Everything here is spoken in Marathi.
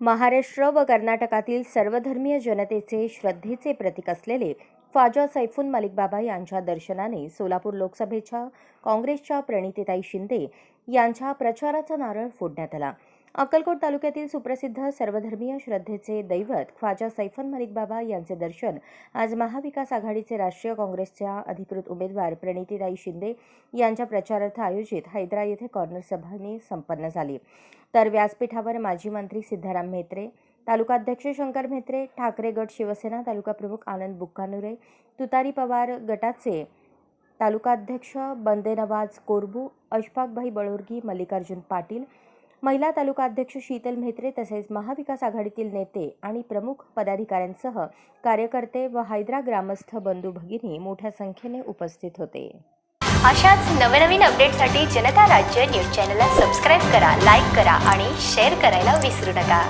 महाराष्ट्र व कर्नाटकातील सर्वधर्मीय जनतेचे श्रद्धेचे प्रतीक असलेले ख्वाजा सैफून मलिक बाबा यांच्या दर्शनाने सोलापूर लोकसभेच्या काँग्रेसच्या प्रणितीताई शिंदे यांच्या प्रचाराचा नारळ फोडण्यात आला. अक्कलकोट तालुक्यातील सुप्रसिद्ध सर्वधर्मीय श्रद्धेचे दैवत ख्वाजा सैफन मलिक बाबा यांचे दर्शन आज महाविकास आघाडीचे राष्ट्रीय काँग्रेसच्या अधिकृत उमेदवार प्रणितीताई शिंदे यांच्या प्रचारार्थ आयोजित हैदरा येथे कॉर्नर सभाने संपन्न झाली. तर व्यासपीठावर माजी मंत्री सिद्धाराम म्हेत्रे तालुकाध्यक्ष शंकर म्हेत्रे ठाकरे गट शिवसेना तालुका प्रमुख आनंद बुक्कानुरे तुतारी पवार गटाचे तालुकाध्यक्ष बंदे नवाज कोरबू अशफाकभाई बळोरगी मल्लिकार्जुन पाटील महिला तालुका अध्यक्ष शीतल म्हेत्रे तसेच महाविकास आघाडीतील नेते आणि प्रमुख पदाधिकाऱ्यांसह कार्यकर्ते व हैदरा ग्रामस्थ बंधू भगिनी मोठ्या संख्येने उपस्थित होते. अशाच नवनवीन अपडेटसाठी जनता राज्य न्यूज चॅनलला सबस्क्राईब करा लाईक करा आणि शेअर करायला विसरू नका.